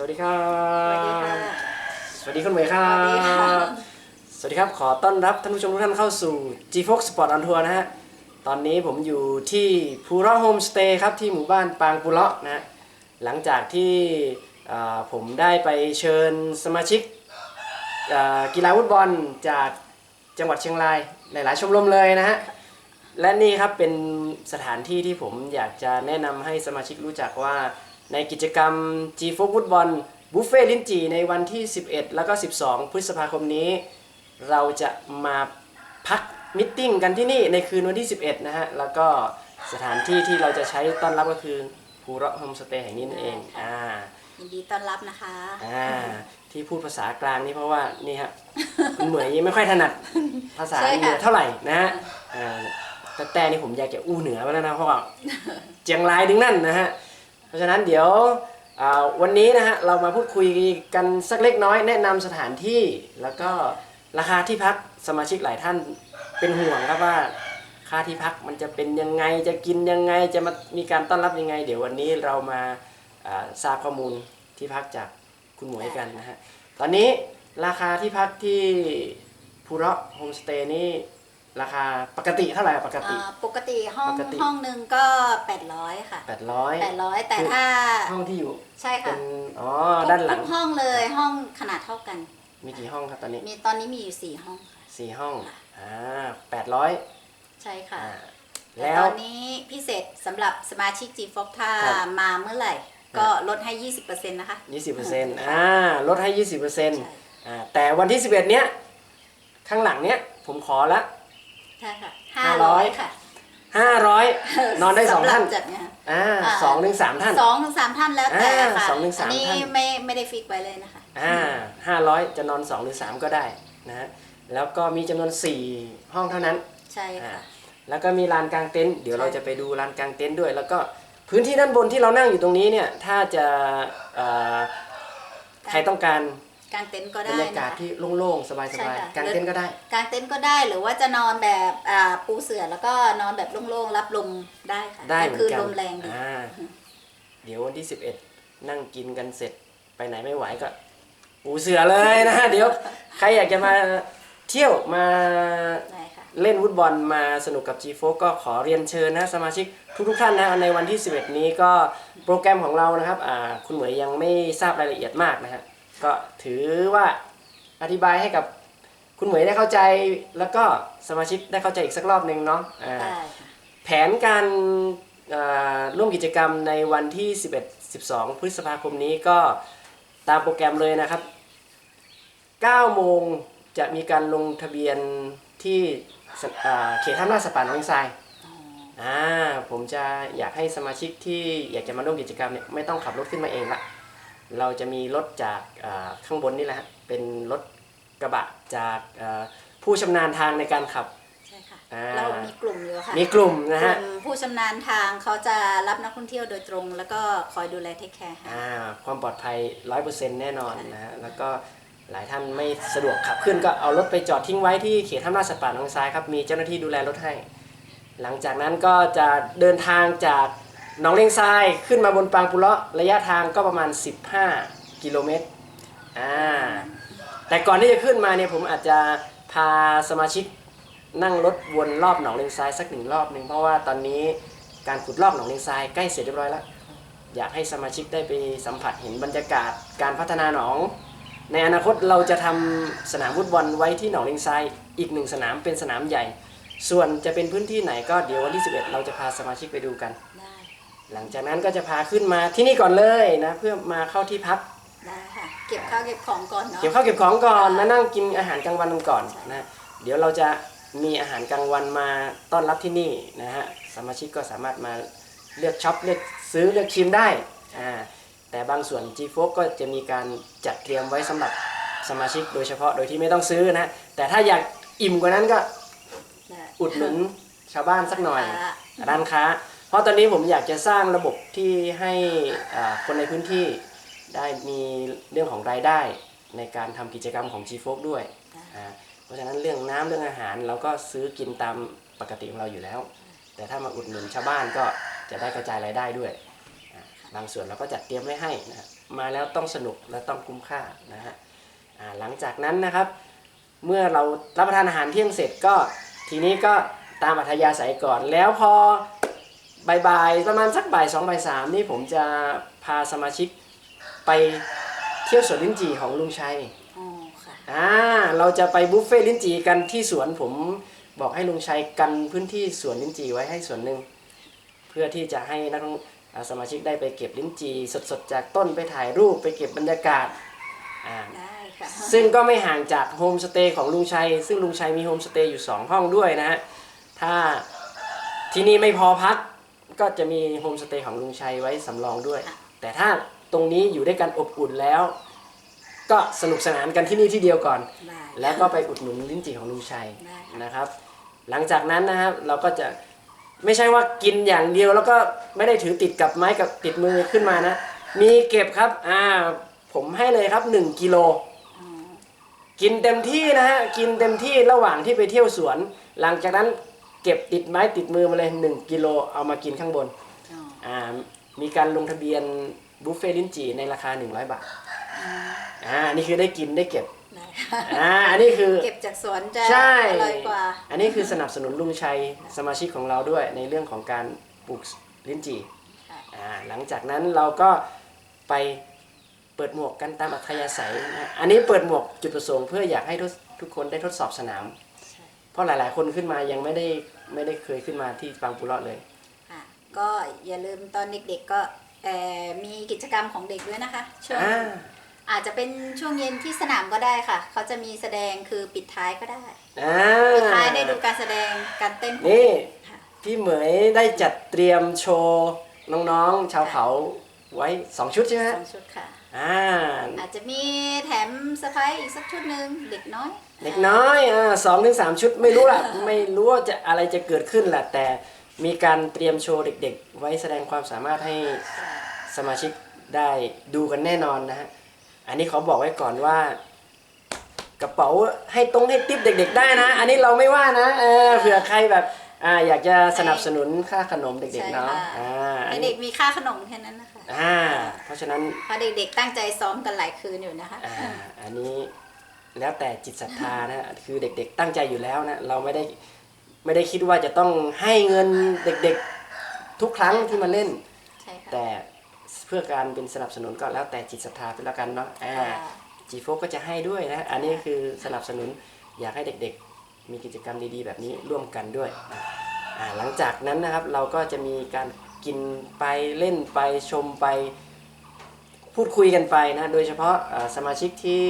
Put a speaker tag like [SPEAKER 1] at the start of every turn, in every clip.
[SPEAKER 1] สวัสดีครับ
[SPEAKER 2] สวัสดีค่ะ
[SPEAKER 1] สวัสดีคุณเหมยครั
[SPEAKER 2] สวัสดีค่ะ
[SPEAKER 1] บสวัสดีครับ ขอต้อนรับท่านผู้ชมทุกท่านเข้าสู่ G Fox Sport on Tour นะฮะ ตอนนี้ผมอยู่ที่ภูเระโฮมสเตย์ครับที่หมู่บ้านปางปุเระนะฮะหลังจากที่อ่าผมได้ไปเชิญสมาชิกอ่ากีฬาฟุตบอลจากจังหวัดเชียงรายหลายๆชมรมเลยนะฮะ และนี่ครับเป็นสถานที่ที่ผมอยากจะแนะนำให้สมาชิกรู้จักว่า ในกิจกรรม G f o ฟุตบอลบุฟเฟ่ลิ้นจี่ในวันที่ 11 แล้วก็ 12 พฤษภาคมนี้ เราจะมาพักมิทติ้งกันที่นี่ในคืนวันที่ 11 นะฮะ แล้วก็สถานที่ที่เราจะใช้ต้อนรับก็คือภูเระโฮมสเตย์แห่งนี้นั่นเองอ่า
[SPEAKER 2] ยินดีต้อนรับนะคะ
[SPEAKER 1] อ่าที่พูดภาษากลางนี่เพราะว่านี่ฮะคุณเหมยยังไม่ค่อยถนัดภาษา
[SPEAKER 2] ใช่ค่ะ
[SPEAKER 1] เหนือเท่าไหร่นะฮะอ่าแต่แต่นี่ผมอยากจะอู้เหนือไปแล้วนะเพราะว่าเจียงรายดึงนั่นนะฮะ เพราะฉะนั้นเดี๋ยววันนี้นะฮะเรามาพูดคุยกันสักเล็กน้อยแนะนำสถานที่แล้วก็ราคาที่พักสมาชิกหลายท่านเป็นห่วงครับว่าค่าที่พักมันจะเป็นยังไงจะกินยังไงจะมามีการต้อนรับยังไง เดี๋ยววันนี้เรามาทราบข้อมูลที่พักจากคุณหมวยกันนะฮะตอนนี้ราคาที่พักที่ภูเระโฮมสเตย์นี่ ราคาปกติเท่าไหร่อะปกติ
[SPEAKER 2] อ่าปกติห้อง
[SPEAKER 1] ปกติ
[SPEAKER 2] ห้องหนึ่งก็ 800 ค่ะ
[SPEAKER 1] 800
[SPEAKER 2] 800 แต่
[SPEAKER 1] คือ
[SPEAKER 2] ถ้า
[SPEAKER 1] ห้องที่อยู่
[SPEAKER 2] ใช่
[SPEAKER 1] เป็
[SPEAKER 2] ค่ะ
[SPEAKER 1] นอ๋อด้านหลัง
[SPEAKER 2] ทุกห้องเลยห้องขนาดเท่ากัน
[SPEAKER 1] มีกี่ห้องครับตอนนี้
[SPEAKER 2] มีตอนนี้มีอยู่ 4 ห้องค่ะ
[SPEAKER 1] สี่ห้อง
[SPEAKER 2] ค่ะ
[SPEAKER 1] อ่าแปดร้อย
[SPEAKER 2] ใช่ค่ะ
[SPEAKER 1] อ่า
[SPEAKER 2] แต่
[SPEAKER 1] แล้ว
[SPEAKER 2] ตอนนี้พิเศษสำหรับสมาชิก G f o ถ้า
[SPEAKER 1] ครับ
[SPEAKER 2] มาเมื่อไหร่ ก็ลดให้ 20%นะคะ
[SPEAKER 1] ยี่สิบเปอร์เซ็นต์อ่าลดให้ยี่สิบเปอร์เซ็นต์
[SPEAKER 2] ใช่
[SPEAKER 1] อ่าแต่วันที่สิบเอ็ดเนี้ย ข้างหลังเนี้ย ผมขอละ
[SPEAKER 2] ใช่ค่ะ
[SPEAKER 1] 500
[SPEAKER 2] 500ค่ะ
[SPEAKER 1] ห้าร้อยนอนได้สองท่านำ
[SPEAKER 2] หรับจัดงาน
[SPEAKER 1] อ่า
[SPEAKER 2] อ่า
[SPEAKER 1] สองถึงสามท่าน
[SPEAKER 2] สองถึงสามท่านแล้วแต่
[SPEAKER 1] อ่า
[SPEAKER 2] ค่ะ
[SPEAKER 1] สองถึงสาม
[SPEAKER 2] อันนี้
[SPEAKER 1] ท่าน
[SPEAKER 2] ไม่ไม่ได้ฟิกไว้เลยนะคะ
[SPEAKER 1] อ่าห้าร้อยจะนอนสองหรือสามก็ได้นะฮะแล้วก็มีจำนวนสี่ห้องเท่านั้น
[SPEAKER 2] ใช่
[SPEAKER 1] อ่า
[SPEAKER 2] ค่ะ
[SPEAKER 1] แล้วก็มีลานกลางเต็นท์เดี๋ยว
[SPEAKER 2] ใช่
[SPEAKER 1] เราจะไปดูลานกลางเต็นท์ด้วย แล้วก็พื้นที่ด้านบนที่เรานั่งอยู่ตรงนี้เนี่ยถ้าจะเอ่อใครต้องการ
[SPEAKER 2] กางเต็นท์ก็
[SPEAKER 1] บร
[SPEAKER 2] ได้
[SPEAKER 1] รยากาศ
[SPEAKER 2] นะคะ
[SPEAKER 1] ที่โล่งๆส
[SPEAKER 2] ใช่
[SPEAKER 1] บาย
[SPEAKER 2] ค่ะ
[SPEAKER 1] ๆกางเต็นท์ก็ได้
[SPEAKER 2] กางเต็นท์ก็ได้หรือว่าจะนอนแบบอ่าปูเสื่อแล้วก็นอนแบบโล่งๆ รับลมได้ค่ะ
[SPEAKER 1] ได้
[SPEAKER 2] ก
[SPEAKER 1] เห
[SPEAKER 2] ลาง
[SPEAKER 1] มือ
[SPEAKER 2] คื
[SPEAKER 1] น
[SPEAKER 2] น
[SPEAKER 1] กัน
[SPEAKER 2] ลมแรงดี
[SPEAKER 1] อ่าเดี๋ยววันที่ 11 นั่งกินกันเสร็จไปไหนไม่ไหวก็ปูเสือเลยนะ เดี๋ยวใครอยากจะมาเที่ยวมา
[SPEAKER 2] ได้ค่ะ
[SPEAKER 1] เล่นฟุตบอลมาสนุกกับ G f o ก็ขอเรียนเชิญนะสมาชิกทุกๆท่านนะในวันที่ 11 นี้ก็โปรแกรมของเรานะครับอ่าคุณเหมยยังไม่ทราบรายละเอียดมากนะฮะ ก็ถือว่าอธิบายให้กับคุณเหมยได้เข้าใจแล้วก็สมาชิกได้เข้าใจอีกสักรอบหนึ่งเนาะอ่า
[SPEAKER 2] ได้ค่ะ
[SPEAKER 1] แผนการเอ่อร่วมกิจกรรมในวันที่ 11 12 พฤษภาคมนี้ก็ตามโปรแกรมเลยนะครับ 9 โมงจะมีการลงทะเบียนที่สเอ่อเขตท่าหน้าสปานน้องทราย
[SPEAKER 2] อ๋อ
[SPEAKER 1] อ่าผมจะอยากให้สมาชิกที่อยากจะมาร่วมกิจกรรมเนี่ยไม่ต้องขับรถขึ้นมาเองละ เราจะมีรถจากอ่าข้างบนนี่แหละฮะเป็นรถกระบะจากอ่าผู้ชำนาญทางในการขับ
[SPEAKER 2] ใช่ค่ะ
[SPEAKER 1] อ่า
[SPEAKER 2] เรามีกลุ่มอยู่ค่ะ
[SPEAKER 1] มีกลุ่มนะฮะ
[SPEAKER 2] กลุ่มผู้ชำนาญทางเขาจะรับนักท่องเที่ยวโดยตรง แล้วก็คอยดูแลเทคแคร์ให้
[SPEAKER 1] อ่าความปลอดภัย100%แน่นอนนะฮะแล้วก็หลายท่านไม่สะดวกขับขึ้นก็เอารถไปจอดทิ้งไว้ที่เขตท่าน้าสัตว์ป่าหนองทรายครับมีเจ้าหน้าที่ดูแลรถให้ หลังจากนั้นก็จะเดินทางจาก หนองเลงทรายขึ้นมาบนปางปุเลาะระยะทางก็ประมาณ 15 กิโลเมตรอ่าแต่ก่อนที่จะขึ้นมาเนี่ยผมอาจจะพาสมาชิกนั่งรถวนรอบหนองเลงทรายสักหนึ่งรอบหนึ่งเพราะว่าตอนนี้การขุดลอกหนองเลงทรายใกล้เสร็จเรียบร้อยแล้ว อยากให้สมาชิกได้ไปสัมผัสเห็นบรรยากาศการพัฒนาหนอง ในอนาคตเราจะทำสนามฟุตบอลไว้ที่หนองเลงทรายอีกหนึ่งสนามเป็นสนามใหญ่ ส่วนจะเป็นพื้นที่ไหนก็เดี๋ยววันที่ 11 เราจะพาสมาชิกไปดูกัน หลังจากนั้นก็จะพาขึ้นมาที่นี่ก่อนเลยนะเพื่อมาเข้าที่พัก
[SPEAKER 2] ได้ค่ะ เก็บข้าวเก็บของก่อนเนาะ
[SPEAKER 1] เก็บข้าวเก็บของก่อนมานั่งกินอาหารกลางวันกันก่อนนะเดี๋ยวเราจะมีอาหารกลางวันมาต้อนรับที่นี่นะฮะสมาชิกก็สามารถมาเลือกช็อปเลือกซื้อเลือกชิมได้อ่าแต่บางส่วน G f o ก็จะมีการจัดเตรียมไว้สำหรับสมาชิกโดยเฉพาะโดยที่ไม่ต้องซื้อนะแต่ถ้าอยากอิ่มกว่านั้นก็
[SPEAKER 2] ได้
[SPEAKER 1] อุดหนุนชาวบ้านสักหน่อย
[SPEAKER 2] ค่ะ
[SPEAKER 1] ร้านค้า เพราะตอนนี้ผมอยากจะสร้างระบบที่ให้อ่าคนในพื้นที่ได้มีเรื่องของรายได้ในการทำกิจกรรมของ G f o ด้วยอ่าเพราะฉะนั้นเรื่องน้ำเรื่องอาหารเราก็ซื้อกินตามปกติของเราอยู่แล้ว แต่ถ้ามาอุดหนุนชาวบ้านก็จะได้กระจายรายได้ด้วยอ่าบางส่วนเราก็จัดเตรียมไว้ให้นะฮะมาแล้วต้องสนุกและต้องคุ้มค่านะฮะอ่าหลังจากนั้นนะครับ เมื่อเรารับประทานอาหารเที่ยงเสร็จก็ทีนี้ก็ตามอัธยาศัยก่อน แล้วพอ บ่ายๆประมาณสักบ่ายสองบ่ายสามนี่ผมจะพาสมาชิกไปเที่ยวสวนลิ้นจี่ของลุงชัย
[SPEAKER 2] อ๋อค่ะ
[SPEAKER 1] อ่าเราจะไปบุฟเฟ่ต์ลิ้นจี่กันที่สวนผมบอกให้ลุงชัยกันพื้นที่สวนลิ้นจี่ไว้ให้ส่วนหนึ่งเพื่อที่จะให้นักท่องอ่าสมาชิกได้ไปเก็บลิ้นจี่สดๆ จากต้นไปถ่ายรูปไปเก็บบรรยากาศอ่า
[SPEAKER 2] ได้ค่ะ
[SPEAKER 1] ซึ่งก็ไม่ห่างจากโฮมสเตย์ของลุงชัย ซึ่งลุงชัยมีโฮมสเตย์อยู่ 2 ห้องด้วยนะฮะ ถ้าที่นี่ไม่พอพัก ก็จะมีโฮมสเตย์ของลุงชัยไว้สำรองด้วยแต่ถ้าตรงนี้อยู่ด้วยกันอบอุ่นแล้ว ก็สนุกสนานกันที่นี่ที่เดียวก่อน
[SPEAKER 2] ได้
[SPEAKER 1] แล้วก็ไปอุดหนุนลิ้นจี่ของลุงชัย
[SPEAKER 2] ได้ค่ะ
[SPEAKER 1] นะครับ หลังจากนั้นนะครับเราก็จะไม่ใช่ว่ากินอย่างเดียวแล้วก็ไม่ได้ถือติดกับไม้กับติดมือขึ้นมานะ มีเก็บครับอ่าผมให้เลยครับ 1กิโล
[SPEAKER 2] อ๋อ
[SPEAKER 1] กินเต็มที่นะฮะกินเต็มที่ระหว่างที่ไปเที่ยวสวน หลังจากนั้น เก็บติดไม้ติดมือมาเลย1กิโลเอามากินข้างบน
[SPEAKER 2] อ๋อ
[SPEAKER 1] อ่ามีการลงทะเบียนบุฟเฟ่ต์ลิ้นจี่ในราคา 100 บาท
[SPEAKER 2] อืม
[SPEAKER 1] อ่านี่คือได้กินได้เก็บ
[SPEAKER 2] ได้ค่ะ
[SPEAKER 1] อ่าอันนี้คือ
[SPEAKER 2] เก็บจากสวนจะ
[SPEAKER 1] ใช่
[SPEAKER 2] อร่อยกว่า
[SPEAKER 1] อันนี้คือสนับสนุนลุงชัยสมาชิกของเราด้วยในเรื่องของการปลูกลิ้นจี่
[SPEAKER 2] ค่ะ
[SPEAKER 1] อ่าหลังจากนั้นเราก็ไปเปิดหมวกกันตามอัธยาศัยนะอันนี้เปิดหมวกจุดประสงค์เพื่ออยากให้ทุกทุกคนได้ทดสอบสนาม
[SPEAKER 2] ใช่
[SPEAKER 1] เพ ราะหลาย ๆ คนขึ้นมายังไม่ได้ไม่ได้เคยขึ้นมาที่บางปูเลาะเลย
[SPEAKER 2] ค่ะก็อย่าลืมตอนเด็กๆก็เอ่อมีกิจกรรมของเด็กด้วยนะคะช่วง
[SPEAKER 1] อ่า
[SPEAKER 2] อาจจะเป็นช่วงเย็นที่สนามก็ได้ค่ะ เขาจะมีแสดงคือปิดท้ายก็ได้
[SPEAKER 1] อ่า
[SPEAKER 2] ปิดท้ายได้ดูการแสดงการเต้นของ
[SPEAKER 1] นี่
[SPEAKER 2] เด็กค่ะ
[SPEAKER 1] พี่เหมยได้จัดเตรียมโชว์น้องๆ ชาวเขาไว้ 2 ชุดใช่ไหม
[SPEAKER 2] ส
[SPEAKER 1] ฮะ
[SPEAKER 2] องชุดค่ะ
[SPEAKER 1] อ่า
[SPEAKER 2] อาจจะมีแถมสไพรส์อีกสักชุดหนึ่งเด็กน้อย
[SPEAKER 1] เด็กน้อยอ่าสองถึงสามชุดไม่รู้ล่ะ ไม่รู้ว่าจะอะไรจะเกิดขึ้นแหละแต่มีการเตรียมโชว์เด็ก ๆ ไว้แสดงความสามารถให้สมาชิกได้ดูกันแน่นอนนะฮะอันนี้เขาบอกไว้ก่อนว่า กระเป๋าให้ตรงให้ติปเด็ก ๆ ได้นะ อันนี้เราไม่ว่านะเออเผื่อใครแบบอ่าอยากจะสนับสนุนค่าขนมเด็กๆเนาะ
[SPEAKER 2] ใช่ค่ะ
[SPEAKER 1] อ่าอั
[SPEAKER 2] ให้
[SPEAKER 1] น
[SPEAKER 2] เด็
[SPEAKER 1] นี้
[SPEAKER 2] กมีค่าขนมแค่นั้นนะคะ
[SPEAKER 1] อ่าเพราะฉะนั้น
[SPEAKER 2] เพราะเด็กๆตั้งใจซ้อมกันหลายคืนอยู่นะคะ
[SPEAKER 1] อ่าอันนี้ แล้วแต่จิตศรัทธานะคือเด็กๆตั้งใจอยู่แล้วนะเราไม่ได้ไม่ได้คิดว่าจะต้องให้เงินเด็กๆทุกครั้งที่มาเล่น
[SPEAKER 2] ใช่ค่ะ
[SPEAKER 1] แต่เพื่อการเป็นสนับสนุนก็แล้วแต่จิตศรัทธาไปแล้วกันเนาะอ่า
[SPEAKER 2] ค่ะ
[SPEAKER 1] จีโฟก็จะให้ด้วยนะ อันนี้คือสนับสนุนอยากให้เด็กๆ มีกิจกรรมดีๆ แบบนี้ร่วมกันด้วยอ่าหลังจากนั้นนะครับเราก็จะมีการกินไปเล่นไปชมไป พูดคุยกันไปนะโดยเฉพาะสมาชิกที่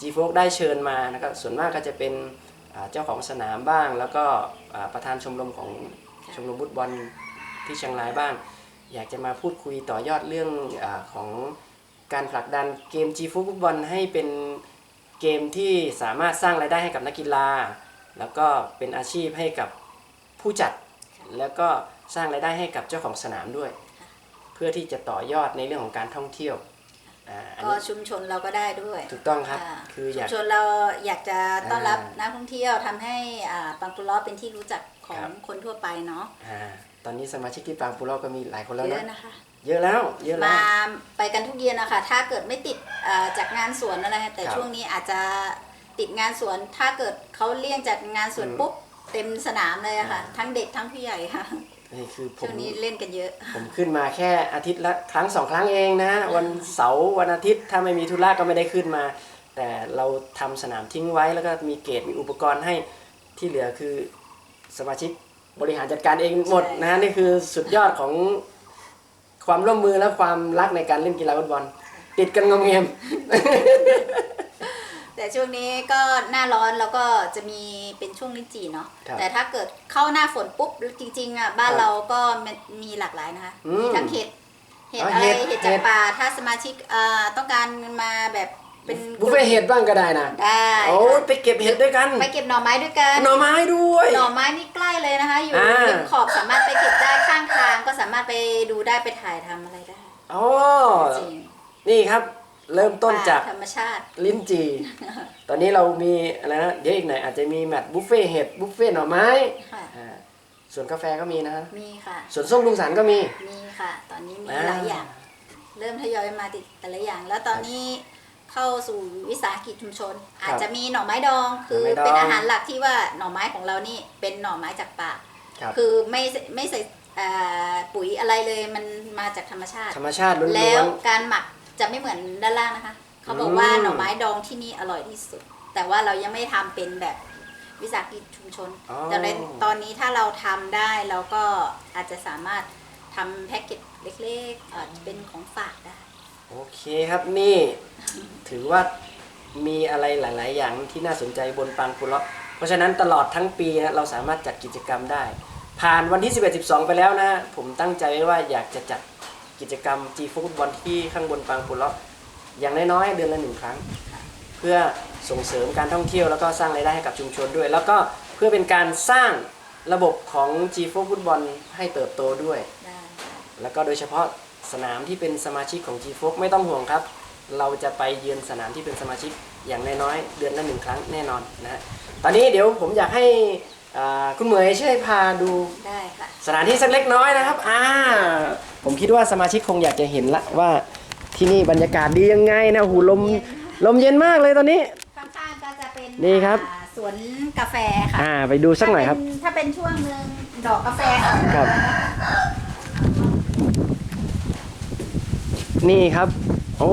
[SPEAKER 1] g f o ได้เชิญมานะครับส่วนมากก็จะเป็นเจ้าของสนามบ้าง แล้วก็ประธานชมรมของชมรมฟุตบอลที่เชียงรายบ้าง อยากจะมาพูดคุยต่อยอดเรื่องอของการผลักดันเกม G ฟุตบอลให้เป็นเกมที่สามารถสร้างรายได้ให้กับนักกีฬา แล้วก็เป็นอาชีพให้กับผู้จัด แล้วก็สร้างรายได้ให้กับเจ้าของสนามด้วย เพื่อที่จะต่อยอดในเรื่องของการท่องเที่ยว
[SPEAKER 2] ก็
[SPEAKER 1] นี้
[SPEAKER 2] ชุมชนเราก็ได้ด้วย
[SPEAKER 1] ถูกต้องครับ
[SPEAKER 2] ค่ะ
[SPEAKER 1] คืออ
[SPEAKER 2] ชุ
[SPEAKER 1] ยามก
[SPEAKER 2] ชนเราอยากจะต้อนรับ
[SPEAKER 1] อ่านั
[SPEAKER 2] นักท่องเที่ยวทำให้อ่าปังปุล้อเป็นที่รู้จักขอ
[SPEAKER 1] ครั
[SPEAKER 2] ง
[SPEAKER 1] บ
[SPEAKER 2] คนทั่วไปเนาะ
[SPEAKER 1] อ่าตอนนี้สมาชิกที่ปางปูเราก็มีหลายคนแล้ว
[SPEAKER 2] เย
[SPEAKER 1] นะ
[SPEAKER 2] อะนะคะ
[SPEAKER 1] เยอะแล้วเยอะแล้ว
[SPEAKER 2] มาไปกันทุกเย็นนะคะถ้าเกิดไม่ติดอ่าจากงานสวนอะไรแต่
[SPEAKER 1] ครับ
[SPEAKER 2] ช่วงนี้อาจจะติดงานสวนถ้าเกิดเขาเลี่ยงจากงานสวน
[SPEAKER 1] อืม
[SPEAKER 2] ปุ๊บเต็มสนามเลยอะค่ะ
[SPEAKER 1] อ่า
[SPEAKER 2] ทั้งเด็กทั้งผู้ใหญ่ค่ะ
[SPEAKER 1] นี่คือผ
[SPEAKER 2] ช่ว
[SPEAKER 1] ม
[SPEAKER 2] งนี้เล่นกันเยอะ
[SPEAKER 1] ผมขึ้นมาแค่อาทิตย์ละครั้งสองครั้งเองนะ วันเสาร์วันอาทิตย์ถ้าไม่มีธุระก็ไม่ได้ขึ้นมา แต่เราทำสนามทิ้งไว้แล้วก็มีเกตมีอุปกรณ์ให้ที่เหลือคือสมาชิกบริหารจัดการเองหมด
[SPEAKER 2] ใช่
[SPEAKER 1] นะนี่คือสุดยอดของความร่วมมือและความรักในการเล่นกีฬาฟุตบอลติดกันงอมเงียม
[SPEAKER 2] แต่ช่วงนี้ก็หน้าร้อนแล้วก็จะมีเป็นช่วงลิ้นจี่เนาะ
[SPEAKER 1] ครับ
[SPEAKER 2] แต่ถ้าเกิดเข้าหน้าฝนปุ๊บจริงๆอะบ้าน
[SPEAKER 1] ครับ
[SPEAKER 2] เราก็มีหลากหลายนะคะ
[SPEAKER 1] อืม
[SPEAKER 2] มีทั้งเห็ดเห็ด
[SPEAKER 1] อ๋อ
[SPEAKER 2] อะไร
[SPEAKER 1] เห็ด
[SPEAKER 2] เห็ดจาก
[SPEAKER 1] เห็ด
[SPEAKER 2] ป่าถ้าสมาชิกเอ่อต้องการมาแบบเป็น
[SPEAKER 1] บุฟเฟ่ต์เห็ดบ้างก็ได้นะ
[SPEAKER 2] ได้
[SPEAKER 1] โอ้ยไปเก็บเห็ดด้วยกัน
[SPEAKER 2] ไปเก็บหน่อไม้ด้วยกัน
[SPEAKER 1] หน่อไม้ด้วย
[SPEAKER 2] หน่อไม้นี่ใกล้เลยนะคะ อยู่
[SPEAKER 1] อ่า
[SPEAKER 2] ริมขอบสามารถไปเก็บได้ข้างทางก็สามารถไปดูได้ไปถ่ายทำอะไรได้
[SPEAKER 1] อ๋อ
[SPEAKER 2] จริง
[SPEAKER 1] นี่ครับ เริ่มต้นจาก
[SPEAKER 2] ป่ธรรมชาติ
[SPEAKER 1] ลิ้นจีตอนนี้เรามีอะไรนะเดี๋ยวอีกหน่อยอาจจะมีแมตช์บุฟเฟ่ต์เห็ดบุฟเฟ่ต์หน่อไม้
[SPEAKER 2] ค่ะ
[SPEAKER 1] อ่าส่วนกาแฟก็มีนะ
[SPEAKER 2] มีค่ะ
[SPEAKER 1] ส่วนส้มลุงสารก็มี
[SPEAKER 2] มีค่ะ ตอนนี้มี
[SPEAKER 1] อ่า
[SPEAKER 2] หลายอย่าง เริ่มทยอยมาติดแต่ละอย่าง แล้วตอนนี้เข้าสู่วิสาหกิจชุมชน อาจจะมีหน่อไม้ดองคือ
[SPEAKER 1] หน่อไม้ดอง
[SPEAKER 2] เป็นอาหารหลักที่ว่าหน่อไม้ของเรานี่เป็นหน่อไม้จากป่า
[SPEAKER 1] ครับ
[SPEAKER 2] คือไม่ใส่ไม่ใส่อ่าปุ๋ยอะไรเลยมันมาจากธรรมชาติ
[SPEAKER 1] ธรรมชาติล้
[SPEAKER 2] แล้ว
[SPEAKER 1] วน
[SPEAKER 2] การหมัก จะไม่เหมือนด้านล่างนะคะ เขาบอกว่า
[SPEAKER 1] อืม
[SPEAKER 2] หน่อไม้ดองที่นี่อร่อยที่สุด แต่ว่าเรายังไม่ทำเป็นแบบวิสาหกิจชุมชน
[SPEAKER 1] อ๋อ
[SPEAKER 2] แต่ในตอนนี้ถ้าเราทำได้เราก็อาจจะสามารถทำแพ็กเกจเล็กๆอาจจะเป็นของฝากได้
[SPEAKER 1] ๆโอเคครับนี่ ถือว่ามีอะไรหลาย ๆ อย่างที่น่าสนใจบนปางปุเลาะเพราะฉะนั้นตลอดทั้งปีนะเราสามารถจัดกิจกรรมได้ ผ่านวันที่ 11 12 ไปแล้วนะ ผมตั้งใจไว้ว่าอยากจะจัด กิจกรรมจีฟุตบอลที่ข้างบนปางปุเละอย่างน้อยๆเดือนละหนึ่งครั้ง เพื่อส่งเสริมการท่องเที่ยวแล้วก็สร้างรายได้ให้กับชุมชนด้วย แล้วก็เพื่อเป็นการสร้างระบบของ G 4ฟุตบอลให้เติบโตด้วย
[SPEAKER 2] ได้
[SPEAKER 1] แล้วก็โดยเฉพาะสนามที่เป็นสมาชิกของ G 4ไม่ต้องห่วงครับ เราจะไปเยือนสนามที่เป็นสมาชิกอย่างน้อยๆเดือนละหนึ่งครั้งแน่นอนนะฮะตอนนี้เดี๋ยวผมอยากให้ อ่าคุณเหมยช่วยพาดู
[SPEAKER 2] ได้ค่ะ
[SPEAKER 1] สถานที่สักเล็กน้อยนะครับอ่าผมคิดว่าสมาชิกคงอยากจะเห็นละว่าที่นี่บรรยากาศดียังไงนะหูลมลมเย็นมากเลยตอนนี้
[SPEAKER 2] ข้างๆก็จะเป็น
[SPEAKER 1] นี่ครับ
[SPEAKER 2] อ่าสวนกาแฟค่ะ
[SPEAKER 1] อ่าไปดูสักหน่อยครับ
[SPEAKER 2] ถ้าเป็นถ้าเป็นช่วงหนึ่งดอกกาแฟออก
[SPEAKER 1] ครับ นี่ครับ โอ้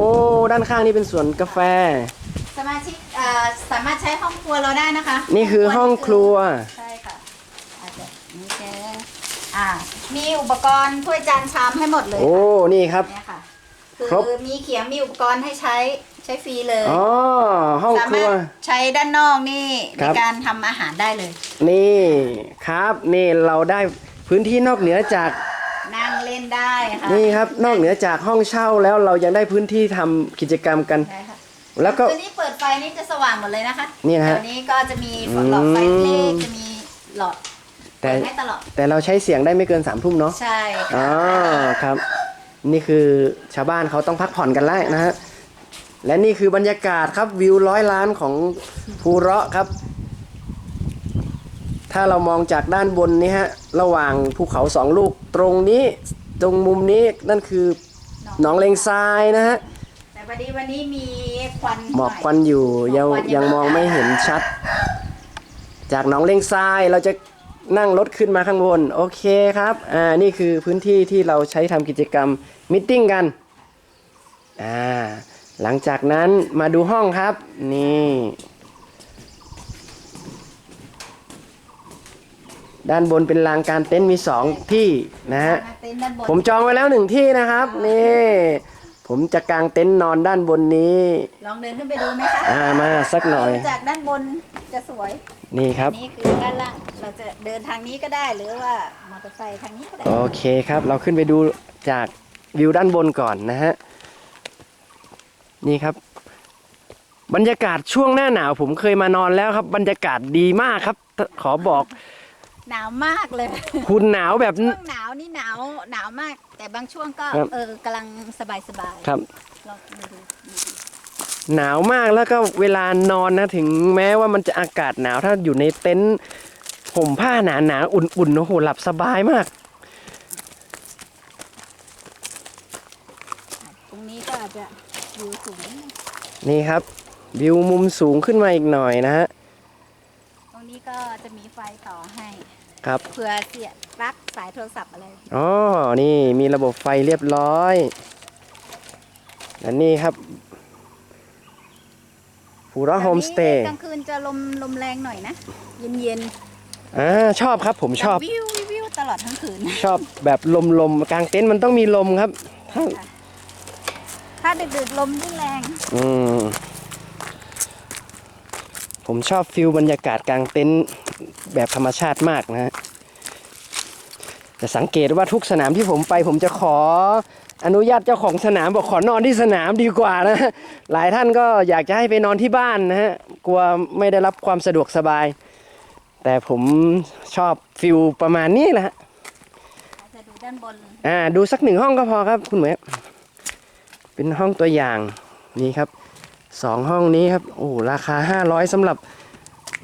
[SPEAKER 1] ด้านข้างนี่เป็นสวนกาแฟ
[SPEAKER 2] สมาชิกเอ่อสามารถใช้ห้องครัวเราได้นะคะ
[SPEAKER 1] นี่คือห้องครัว
[SPEAKER 2] ใช่ค่ะ อาจจะนี่เจอ อ่า มีอุปกรณ์ถ้วยจานชามให้หมดเลย
[SPEAKER 1] โอ้นี่ครับ
[SPEAKER 2] เนี่ยค่ะ
[SPEAKER 1] ครบ
[SPEAKER 2] คือมีเขียงมีอุปกรณ์ให้ใช้ใช้ฟรีเลย
[SPEAKER 1] อ๋อห้อง
[SPEAKER 2] สา
[SPEAKER 1] ครั
[SPEAKER 2] มาวรถใช้ด้านนอกนี่
[SPEAKER 1] ค
[SPEAKER 2] ใน
[SPEAKER 1] รับ
[SPEAKER 2] การทำอาหารได้เลย
[SPEAKER 1] นี่ครับนี่เราได้พื้นที่นอกเหนือจาก
[SPEAKER 2] นั่งเล่นได้ค่ะ
[SPEAKER 1] นี่ครับ นอกเหนือจากห้องเช่าแล้วเรายังได้พื้นที่ทำกิจกรรมกัน
[SPEAKER 2] ได้ค่ะ
[SPEAKER 1] แล้วก็
[SPEAKER 2] คือนี่เปิดไฟนี่จะสว่างหมดเลยนะคะ
[SPEAKER 1] นี่นะฮะ
[SPEAKER 2] แถวนี้ก็จะมีหลอดไฟเล็กจะมีหลอด
[SPEAKER 1] แต่
[SPEAKER 2] เปิดให้ตลอด
[SPEAKER 1] แต่เราใช้เสียงได้ไม่เกินสามทุ่มเนาะ
[SPEAKER 2] ใช่
[SPEAKER 1] อ๋
[SPEAKER 2] ค่ะ
[SPEAKER 1] อครับ นี่คือชาวบ้านเขาต้องพักผ่อนกันแล้วนะฮะและนี่คือบรรยากาศครับวิวร้อยล้านของภูเราะครับ ถ้าเรามองจากด้านบนนี้ฮะระหว่างภูเขาสองลูกตรงนี้ตรงมุมนี้นั่นคือหนองเลงทรายนะฮะ
[SPEAKER 2] แต่วันนี้วันนี้มีควัน
[SPEAKER 1] หมอก
[SPEAKER 2] น่ย
[SPEAKER 1] ควันอยู่ยัง
[SPEAKER 2] หมอกควันยัง
[SPEAKER 1] ยังมองไม่เห็นชัด จากหนองเลงทรายเราจะ นั่งรถขึ้นมาข้างบน โอเคครับ อ่า นี่คือพื้นที่ที่เราใช้ทำกิจกรรมมิทติ้งกัน อ่า หลังจากนั้นมาดูห้องครับ นี่ ด้านบนเป็นลานกลารเต็นท์มีสองที่นะฮะ
[SPEAKER 2] เต็นท์ด้านบน
[SPEAKER 1] ผมจองไว้แล้วหนึ่งที่นะครับ นี่ ผมจะกางเต็นท์นอนด้านบนนี้
[SPEAKER 2] ลองเดินขึ้นไปดูไหมคะ
[SPEAKER 1] อ่ามาสักหน่อย
[SPEAKER 2] ดูจากด้านบนจะสวย
[SPEAKER 1] นี่ครับ
[SPEAKER 2] นี่คือด้านล่างเราจะเดินทางนี้ก็ได้หรือว่ามอเตอร์ไซค์ทางนี้ก็ได้
[SPEAKER 1] โอเคครับ เราขึ้นไปดูจากวิวด้านบนก่อนนะฮะ นี่ครับ บรรยากาศช่วงหน้าหนาวผมเคยมานอนแล้วครับ บรรยากาศดีมากครับ ขอบอก
[SPEAKER 2] หนาวมากเลย
[SPEAKER 1] คุณหนาวแบบ
[SPEAKER 2] ช่วงหนาวนี่หนาวหนาวมาก แต่บางช่วงก็
[SPEAKER 1] ครับ
[SPEAKER 2] เออกำลังสบายสบายๆ
[SPEAKER 1] ครับ
[SPEAKER 2] ลองดูดู
[SPEAKER 1] หนาวมากแล้วก็เวลานอนนะถึงแม้ว่ามันจะอากาศหนาวถ้าอยู่ในเต็นท์ห่มผ้าหนาหนาๆอุ่นๆโอ้โหหลับสบายมาก
[SPEAKER 2] ตรงนี้ก็อาจจะวิวสูงนิดนึง
[SPEAKER 1] นี่ครับ วิวมุมสูงขึ้นมาอีกหน่อยนะฮะ
[SPEAKER 2] ตรงนี้ก็จะมีไฟต่อให้
[SPEAKER 1] ครับ
[SPEAKER 2] เผื่อเสียบปลั๊กสายโทรศัพท์อะไร
[SPEAKER 1] อ๋อนี่มีระบบไฟเรียบร้อยและนี่ครับ ฟูระโฮมสเตย์
[SPEAKER 2] กลางคืนจะลมลมแรงหน่อยนะ เย็นเย็น
[SPEAKER 1] อ่าชอบครับผม
[SPEAKER 2] ๆ
[SPEAKER 1] ชอบ
[SPEAKER 2] วิววิววิวตลอดทั้งคืน
[SPEAKER 1] ชอบแบบลมๆกลางเต็นท์มันต้องมีลมครับ ถ้า
[SPEAKER 2] ถ้าดึกๆลมยิ่งแรง
[SPEAKER 1] อืมผมชอบฟิลบรรยากาศกลางเต็นท์แบบธรรมชาติมากนะฮะจะสังเกตว่าทุกสนามที่ผมไปผมจะขอ อนุญาตเจ้าของสนามบอกขอนอนที่สนามดีกว่านะ หลายท่านก็อยากจะให้ไปนอนที่บ้านนะฮะกลัวไม่ได้รับความสะดวกสบาย แต่ผมชอบฟิลประมาณนี้แหละฮะ
[SPEAKER 2] อาจจะดูด้านบน
[SPEAKER 1] อ่าดูสักหนึ่งห้องก็พอครับคุณเหมยเป็นห้องตัวอย่างนี่ครับสองห้องนี้ครับโอ้ราคา 500สำหรับ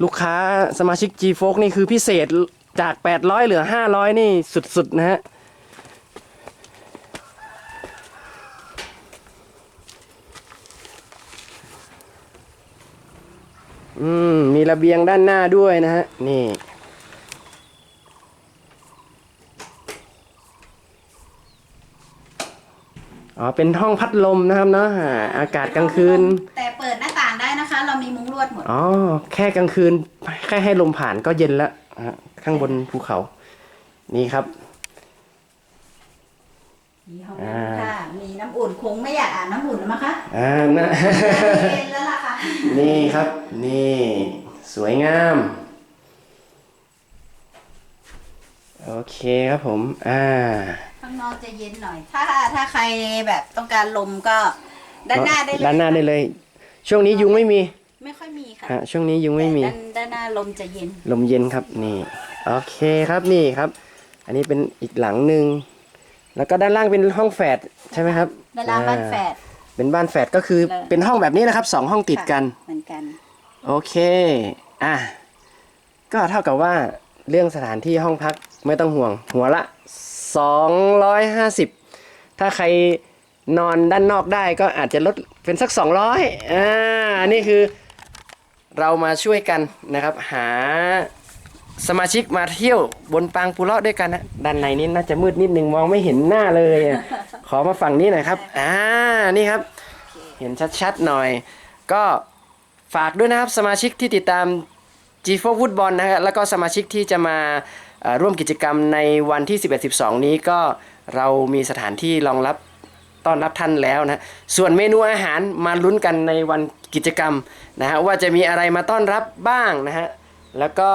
[SPEAKER 1] ลูกค้าสมาชิก G f o นี่คือพิเศษจาก 800 เหลือ 500 นี่สุดๆนะฮะ อืม มีระเบียงด้านหน้าด้วยนะฮะ นี่ อ๋อ เป็นห้องพัดลมนะครับเนาะอ่าอากาศกลางคืน
[SPEAKER 2] แต่เปิดหน้าต่างได้นะคะ เรามีมุ้งลวดหมด
[SPEAKER 1] อ๋อ แค่กลางคืน แค่ให้ลมผ่านก็เย็นแล้วฮะข้างบนภูเขา นี่ครับ
[SPEAKER 2] มีห้องน้ำค่ะ มีน้ำอุ่นคงไม่อยากอาบน้ำอุ่นแล้วมั้งคะ
[SPEAKER 1] อ่านะ
[SPEAKER 2] เย็นแล้วล่ะค่ะ
[SPEAKER 1] นี่ครับ นี่ สวยงาม โอเคครับผม อ่า
[SPEAKER 2] ข้างนอกจะเย็นหน่อย ถ้าถ้าใครแบบต้องการลมก็ด้านหน้าได้เลย
[SPEAKER 1] ด้านหน้าได้เลย ช่วงนี้ยุงไม่มี
[SPEAKER 2] ไม่ค่อยมีค่ะ
[SPEAKER 1] ฮะช่วงนี้ยุงไม่มี
[SPEAKER 2] ด้านด้านหน้าลมจะเย็น
[SPEAKER 1] ลมเย็นครับนี่โอเคครับนี่ครับ อันนี้เป็นอีกหลังหนึ่งแล้วก็ด้านล่างเป็นห้องแฝดใช่ไหมครับ
[SPEAKER 2] ด้านล่างบ้านแฝ
[SPEAKER 1] อ่
[SPEAKER 2] ด
[SPEAKER 1] เป็นบ้านแฝดก็คือ
[SPEAKER 2] แล้ว
[SPEAKER 1] เป็นห้องแบบนี้นะครับสองห้องติดกัน
[SPEAKER 2] ค่ะเหมือนกัน
[SPEAKER 1] โอเค อะ ก็เท่ากับว่าเรื่องสถานที่ห้องพักไม่ต้องห่วง หัวละ 250 ถ้าใครนอนด้านนอกได้ก็อาจจะลดเป็นสัก 200อ่าอันนี้คือเรามาช่วยกันนะครับ หา สมาชิกมาเที่ยวบนปางปูเลาะด้วยกันนะด้านในนี้น่าจะมืดนิดนึงมองไม่เห็นหน้าเลยอะขอมาฝั่งนี้หน่อยครับ อ่านี่ครับ เห็นชัดๆหน่อย ก็ฝากด้วยนะครับสมาชิกที่ติดตาม G4 ฟุตบอลนะฮะแล้วก็สมาชิกที่จะมาเอ่อร่วมกิจกรรมในวันที่ 11-12 นี้ก็เรามีสถานที่รองรับต้อนรับท่านแล้วนะส่วนเมนูอาหารมาลุ้นกันในวันกิจกรรมนะฮะว่าจะมีอะไรมาต้อนรับบ้างนะฮะแล้วก็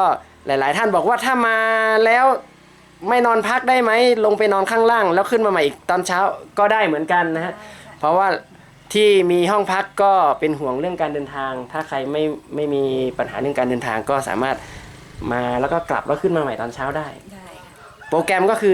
[SPEAKER 1] หลาย ๆ ท่านบอกว่าถ้ามาแล้วไม่นอนพักได้ไหมลงไปนอนข้างล่าง แล้วขึ้นมาใหม่อีกตอนเช้าก็ได้เหมือนกันนะฮะเพราะว่าที่มีห้องพักก็เป็นห่วงเรื่องการเดินทาง ถ้าใครไม่ไม่มีปัญหาเรื่องการเดินทางก็สามารถมาแล้วก็กลับแล้วขึ้นมาใหม่ตอนเช้าได้
[SPEAKER 2] ได้ค่ะ
[SPEAKER 1] โปรแกรมก็คือ